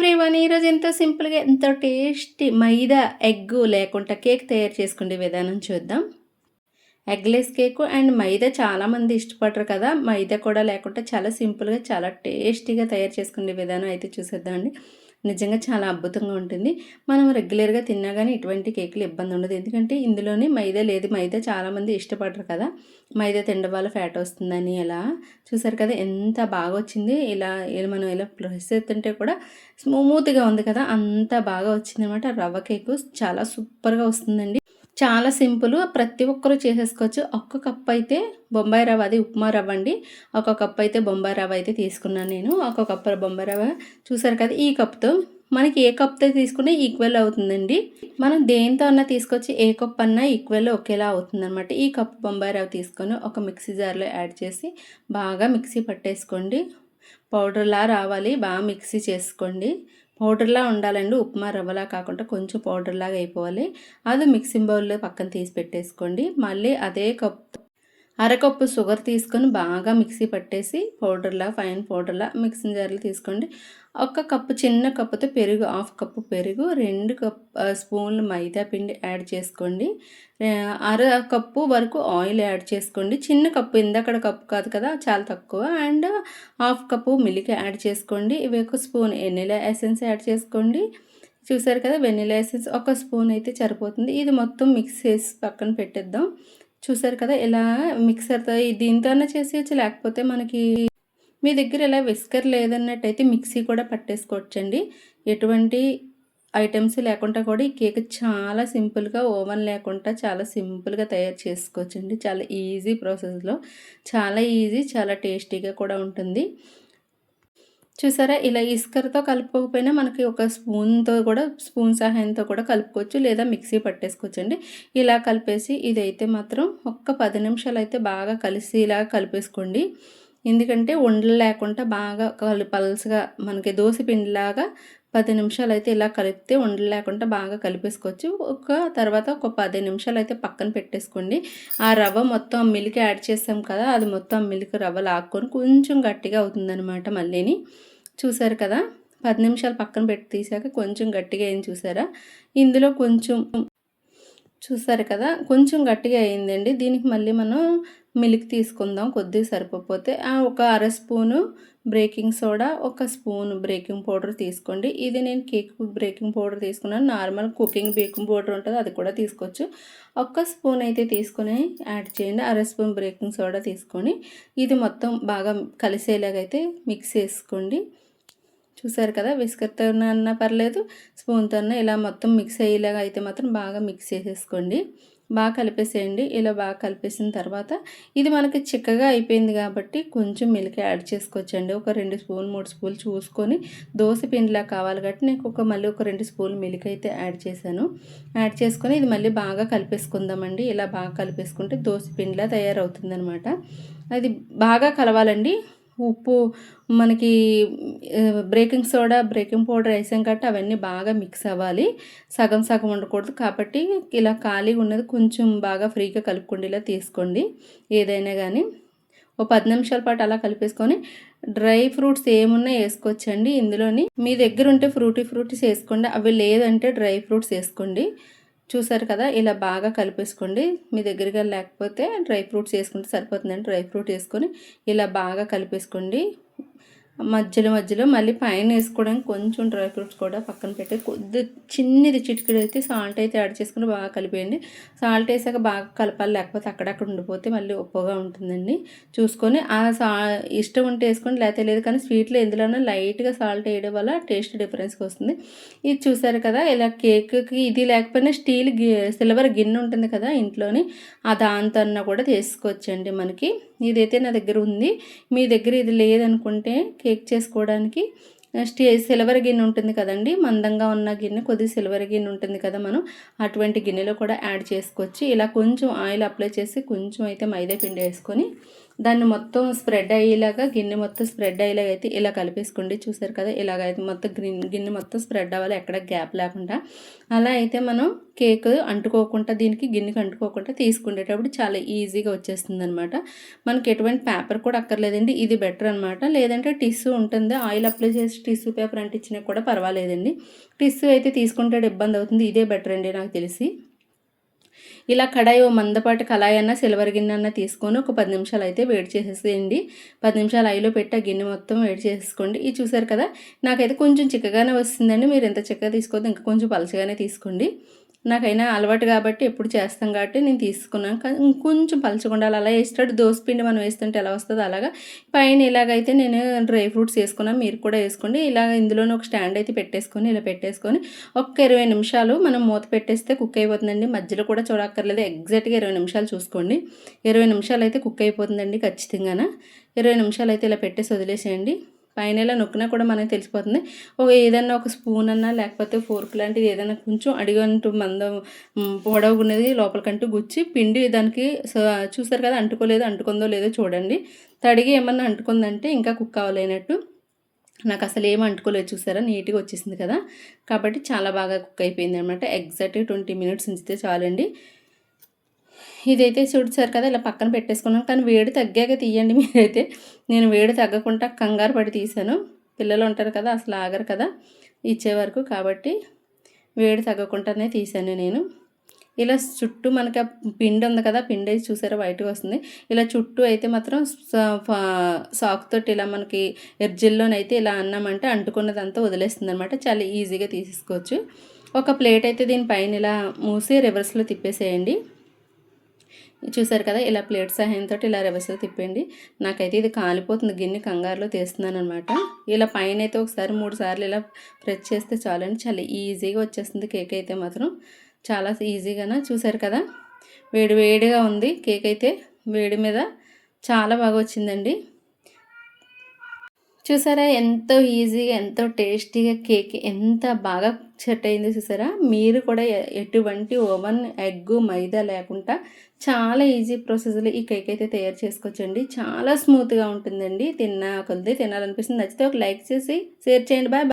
Everyone ఈరోజు ఎంతో సింపుల్గా ఎంతో టేస్టీ మైదా ఎగ్ లేకుండా కేక్ తయారు చేసుకునే విధానం చూద్దాం. ఎగ్లెస్ కేక్ అండ్ మైదా చాలామంది ఇష్టపడరు కదా. మైదా కూడా లేకుండా చాలా సింపుల్గా చాలా టేస్టీగా తయారు చేసుకునే విధానం అయితే చూసేద్దామండి. నిజంగా చాలా అద్భుతంగా ఉంటుంది. మనం రెగ్యులర్గా తిన్నా కానీ ఇటువంటి కేకులు ఇబ్బంది ఉండదు. ఎందుకంటే ఇందులోనే మైదా లేదు. మైదా చాలామంది ఇష్టపడరు కదా. మైదా తినడం వల్ల ఫ్యాట్ వస్తుందని ఎలా? చూసారు కదా ఎంత బాగా వచ్చింది. ఇలా మనం ఇలా ప్రెస్ ఎత్తుంటే కూడా స్మూత్గా ఉంది కదా. అంత బాగా వచ్చిందనమాట రవ్వ కేకు. చాలా సూపర్గా వస్తుందండి. చాలా సింపుల్. ప్రతి ఒక్కరు చేసేసుకోవచ్చు. ఒక్క కప్ అయితే బొంబాయి రవ్వ అది ఉప్మా రవ్వ అండి. ఒక కప్ అయితే బొంబాయి రవ్వ అయితే తీసుకున్నాను నేను. ఒక కప్ బొంబాయి రవ్వ. చూసారు కదా ఈ కప్తో మనకి ఏ కప్తో తీసుకున్నా ఈక్వల్ అవుతుందండి. మనం దేంతో అన్నా తీసుకొచ్చి ఏ కప్ అన్నా ఈక్వల్ ఒకేలా అవుతుందన్నమాట. ఈ కప్ బొంబాయి రవ్వ తీసుకొని ఒక మిక్సీ జార్లో యాడ్ చేసి బాగా మిక్సీ పట్టేసుకోండి. పౌడర్లా రావాలి. బాగా మిక్సీ చేసుకోండి. పౌడర్లా ఉండాలండి. ఉప్మా రవ్వలా కాకుండా కొంచెం పౌడర్లాగా అయిపోవాలి. అది మిక్సింగ్ బౌల్లో పక్కన తీసి పెట్టేసుకోండి. మళ్ళీ అదే కప్ అరకప్పు షుగర్ తీసుకొని బాగా మిక్సీ పట్టేసి పౌడర్లా ఫైన్ పౌడర్లా మిక్సింగ్ జార్లు తీసుకోండి. ఒక కప్పు చిన్న కప్పుతో పెరుగు హాఫ్ కప్పు పెరుగు రెండు కప్ స్పూన్లు మైదా పిండి యాడ్ చేసుకోండి. అర కప్పు వరకు ఆయిల్ యాడ్ చేసుకోండి. చిన్న కప్పు ఇందక్కడ కప్పు కాదు కదా చాలా తక్కువ. And half cup milk add చేసుకోండి. ఇవి ఒక స్పూన్ ఎన్నెల ఎసెన్స్ యాడ్ చేసుకోండి. చూసారు కదా వెనిలా ఎసెన్స్ ఒక స్పూన్ అయితే సరిపోతుంది. ఇది మొత్తం మిక్స్ చేసి పక్కన పెట్టేద్దాం. చూసారు కదా ఇలా మిక్సర్తో దీంతోనే చేసేయచ్చు లేకపోతే మనకి మీ దగ్గర ఇలా విస్కర్ లేదన్నట్టయితే మిక్సీ కూడా పట్టేసుకోవచ్చండి. ఎటువంటి ఐటమ్స్ లేకుండా కూడా ఈ కేక్ చాలా సింపుల్గా ఓవెన్ లేకుండా చాలా సింపుల్గా తయారు చేసుకోవచ్చండి. చాలా ఈజీ ప్రాసెస్లో చాలా ఈజీ చాలా టేస్టీగా కూడా ఉంటుంది. చూసారా? ఇలా ఇస్కర్తో కలుపుకోకపోయినా మనకి ఒక స్పూన్తో కూడా స్పూన్ సహాయంతో కూడా కలుపుకోవచ్చు లేదా మిక్సీ పట్టేసుకోవచ్చండి. ఇలా కలిపేసి ఇదైతే మాత్రం ఒక్క పది నిమిషాలు అయితే బాగా కలిసి ఇలా కలిపేసుకోండి. ఎందుకంటే ఉండలు లేకుండా బాగా కలి పల్స్గా మనకి దోశ పిండిలాగా పది నిమిషాలు అయితే ఇలా కలిపితే ఉండలు లేకుండా బాగా కలిపేసుకోవచ్చు. ఒక తర్వాత ఒక పది నిమిషాలు అయితే పక్కన పెట్టేసుకోండి. ఆ రవ్వ మొత్తం మిల్క్ యాడ్ చేసాం కదా అది మొత్తం మిల్క్ రవ్వ లాక్కొని కొంచెం గట్టిగా అవుతుందనమాట మళ్ళీని. చూసారు కదా పది నిమిషాలు పక్కన పెట్టి తీసాక కొంచెం గట్టిగా అయింది చూసారా? ఇందులో కొంచెం చూసారు కదా కొంచెం గట్టిగా అయిందండి. దీనికి మళ్ళీ మనం మిల్క్ తీసుకుందాం కొద్దిగా సరిపోతే ఒక అర స్పూను బ్రేకింగ్ సోడా ఒక స్పూన్ బ్రేకింగ్ పౌడర్ తీసుకోండి. ఇది నేను కేక్ బ్రేకింగ్ పౌడర్ తీసుకున్నాను. నార్మల్ కుకింగ్ బేకింగ్ పౌడర్ ఉంటుంది అది కూడా తీసుకోవచ్చు. ఒక్క స్పూన్ అయితే తీసుకొని యాడ్ చేయండి. అర స్పూన్ బ్రేకింగ్ సోడా తీసుకొని ఇది మొత్తం బాగా కలిసేలాగైతే మిక్స్ చేసుకోండి. చూసారు కదా విస్కర్తో అన్నా పర్లేదు స్పూన్తో ఇలా మొత్తం మిక్స్ అయ్యేలాగా అయితే మాత్రం బాగా మిక్స్ చేసేసుకోండి. బాగా కలిపేసేయండి. ఇలా బాగా కలిపేసిన తర్వాత ఇది మనకి చిక్కగా అయిపోయింది కాబట్టి కొంచెం మిల్క్ యాడ్ చేసుకోవచ్చండి. ఒక రెండు స్పూన్ మూడు స్పూన్లు చూసుకొని దోశ పిండిలా కావాలి కాబట్టి నేను ఒక మళ్ళీ ఒక రెండు స్పూన్ మిల్క్ అయితే యాడ్ చేశాను. యాడ్ చేసుకొని ఇది మళ్ళీ బాగా కలిపేసుకుందామండి. ఇలా బాగా కలిపేసుకుంటే దోశ పిండిలా తయారవుతుందనమాట అది బాగా కలవాలండి. ఉప్పు మనకి బ్రేకింగ్ సోడా బ్రేకింగ్ పౌడర్ వేసాం కాబట్టి అవన్నీ బాగా మిక్స్ అవ్వాలి. సగం సగం ఉండకూడదు కాబట్టి ఇలా ఖాళీగా ఉన్నది కొంచెం బాగా ఫ్రీగా కలుపుకుండేలా తీసుకోండి. ఏదైనా కానీ ఓ పది నిమిషాల పాటు అలా కలిపేసుకొని డ్రై ఫ్రూట్స్ ఏమున్నా వేసుకోవచ్చండి. ఇందులోని మీ దగ్గర ఉంటే ఫ్రూటీ ఫ్రూటీస్ వేసుకోండి. అవి లేదంటే డ్రై ఫ్రూట్స్ వేసుకోండి. చూసారు కదా ఇలా బాగా కలిపేసుకోండి. మీ దగ్గరగా లేకపోతే డ్రై ఫ్రూట్స్ వేసుకుంటే సరిపోతుందండి. డ్రై ఫ్రూట్ వేసుకొని ఇలా బాగా కలిపేసుకోండి. మధ్యలో మధ్యలో మళ్ళీ పైన వేసుకోవడానికి కొంచెం డ్రై ఫ్రూట్స్ కూడా పక్కన పెట్టి కొద్ది చిన్నది చిటికెడు అయితే సాల్ట్ అయితే యాడ్ చేసుకుని బాగా కలిపేయండి. సాల్ట్ వేసాక బాగా కలపాలి లేకపోతే అక్కడక్కడ ఉండిపోతే మళ్ళీ ఉప్పుగా ఉంటుందండి. చూసుకొని ఆ సా ఇష్టం ఉంటే వేసుకోండి లేకపోతే లేదు కానీ స్వీట్లో ఎందులోనో లైట్గా సాల్ట్ వేయడం వల్ల టేస్ట్ డిఫరెన్స్కి వస్తుంది. ఇది చూసారు కదా ఇలా కేక్కి ఇది లేకపోయినా స్టీల్ సిల్వర్ గిన్నె ఉంటుంది కదా ఇంట్లోని ఆ దాంతో కూడా తీసుకోవచ్చండి మనకి. ఇదైతే నా దగ్గర ఉంది. మీ దగ్గర ఇది లేదనుకుంటే కేక్ కేక్ చేసుకోవడానికి స్టే సిల్వర్ గిన్నె ఉంటుంది కదండి. మందంగా ఉన్న గిన్నె కొద్దిగా సిల్వర్ గిన్నె ఉంటుంది కదా మనం. అటువంటి గిన్నెలో కూడా యాడ్ చేసుకోవచ్చు. ఇలా కొంచెం ఆయిల్ అప్లై చేసి కొంచెం అయితే మైదా పిండి వేసుకొని దాన్ని మొత్తం స్ప్రెడ్ అయ్యేలాగా గిన్నె మొత్తం స్ప్రెడ్ అయ్యేలాగా అయితే ఇలా కలిపేసుకోండి. చూసారు కదా ఇలాగ అయితే మొత్తం గిన్నె గిన్నె మొత్తం స్ప్రెడ్ అవ్వాలి ఎక్కడ గ్యాప్ లేకుండా. అలా అయితే మనం కేక్ అంటుకోకుండా దీనికి గిన్నెకి అంటుకోకుండా తీసుకునేటప్పుడు చాలా ఈజీగా వచ్చేస్తుంది అనమాట మనకి ఎటువంటి పేపర్ కూడా అక్కర్లేదండి ఇది బెటర్ అనమాట లేదంటే టిష్యూ ఉంటుంది ఆయిల్ అప్లై చేసి టిష్యూ పేపర్ అంటించినా కూడా పర్వాలేదండి. టిష్యూ అయితే తీసుకుంటే ఇబ్బంది అవుతుంది ఇదే బెటర్ అండి నాకు తెలిసి. ఇలా కడాయి ఓ మందపాటి కళాయి అన్న సిల్వర్ గిన్నె అన్న తీసుకొని ఒక పది నిమిషాలు అయితే వేడి చేసేసేయండి. పది నిమిషాలు ఐలో పెట్టి ఆ గిన్నె మొత్తం వేడి చేసేసుకోండి. ఇది చూసారు కదా నాకైతే కొంచెం చిక్కగానే వస్తుందండి. మీరు ఎంత చిక్కగా తీసుకోవద్దు ఇంకా కొంచెం పలచగానే తీసుకోండి. నాకైనా అలవాటు కాబట్టి ఎప్పుడు చేస్తాం కాబట్టి నేను తీసుకున్నాను. కానీ ఇంకొంచెం పలచకుండాలి అలా వేస్తాడు. దోసపిండి మనం వేస్తుంటే ఎలా వస్తుందో అలాగా. పైన ఇలాగైతే నేను డ్రై ఫ్రూట్స్ వేసుకున్నాను. మీరు కూడా వేసుకోండి. ఇలా ఇందులోనే ఒక స్టాండ్ అయితే పెట్టేసుకొని ఇలా పెట్టేసుకొని ఒక్క ఇరవై నిమిషాలు మనం మూత పెట్టేస్తే కుక్ అయిపోతుందండి. మధ్యలో కూడా చూడక్కర్లేదు. ఎగ్జాక్ట్గా ఇరవై నిమిషాలు చూసుకోండి. ఇరవై నిమిషాలు అయితే కుక్ అయిపోతుందండి ఖచ్చితంగా ఇరవై నిమిషాలు అయితే ఇలా పెట్టేసి వదిలేసేయండి. పైన ఇలా నొక్కినా కూడా మనకి తెలిసిపోతుంది. ఒక ఏదైనా ఒక స్పూన్ అన్నా లేకపోతే ఫోర్క్ లాంటిది ఏదైనా కొంచెం అడిగంటూ మందం పొడవున్నది లోపలికంటూ గుచ్చి పిండి దానికి చూసారు కదా అంటుకోలేదు అంటుకుందో లేదో చూడండి. తడిగి ఏమన్నా అంటుకుందంటే ఇంకా కుక్ అవ్వలేనట్టు. నాకు అసలు ఏం అంటుకోలేదు చూసారా నీట్గా వచ్చేసింది కదా. కాబట్టి చాలా బాగా కుక్ అయిపోయింది అనమాట ఎగ్జాక్ట్గా ట్వంటీ మినిట్స్ ఉంచితే చాలండి. ఇదైతే చూడసారు కదా ఇలా పక్కన పెట్టేసుకున్నాను కానీ వేడి తగ్గాక తీయండి మీరైతే. నేను వేడి తగ్గకుండా కంగారు పడి తీసాను. పిల్లలు ఉంటారు కదా అసలు ఆగరు కదా ఇచ్చే వరకు. కాబట్టి వేడి తగ్గకుండానే తీసాను నేను. ఇలా చుట్టూ మనకి ఆ పిండి ఉంది కదా పిండి అయితే చూసారా వైట్గా వస్తుంది. ఇలా చుట్టూ అయితే మాత్రం సాక్ తోటి ఇలా మనకి ఎర్జిల్లోనైతే ఇలా అన్నామంటే అంటుకున్నదంతా వదిలేస్తుంది అనమాట చాలా ఈజీగా తీసేసుకోవచ్చు. ఒక ప్లేట్ అయితే దీనిపైన ఇలా మూసి రివర్స్లో తిప్పేసేయండి. చూసారు కదా ఇలా ప్లేట్ సహాయంతో ఇలా రివర్స్లో తిప్పండి నాకైతే ఇది కాలిపోతుంది గిన్నె కంగారులో తీస్తున్నాను అనమాట ఇలా పైన అయితే ఒకసారి మూడు సార్లు ఇలా ప్రెస్ చేస్తే చాలండి. చాలా ఈజీగా వచ్చేస్తుంది కేక్ అయితే మాత్రం. చాలా ఈజీగానే? చూసారు కదా వేడి వేడిగా ఉంది కేక్ అయితే. వేడి మీద చాలా బాగా వచ్చిందండి. చూసారా ఎంతో ఈజీగా ఎంతో టేస్టీగా కేక్ ఎంత బాగా సెట్ అయింది చూసారా? మీరు కూడా ఎటువంటి ఓవెన్ ఎగ్ మైదా లేకుండా చాలా ఈజీ ప్రాసెస్లో ఈ కేక్ అయితే తయారు చేసుకోవచ్చండి. చాలా స్మూత్గా ఉంటుందండి. తిన్నా కొద్ది తినాలనిపిస్తుంది. నచ్చితే ఒక లైక్ చేసి షేర్ చేయండి. బాయ్.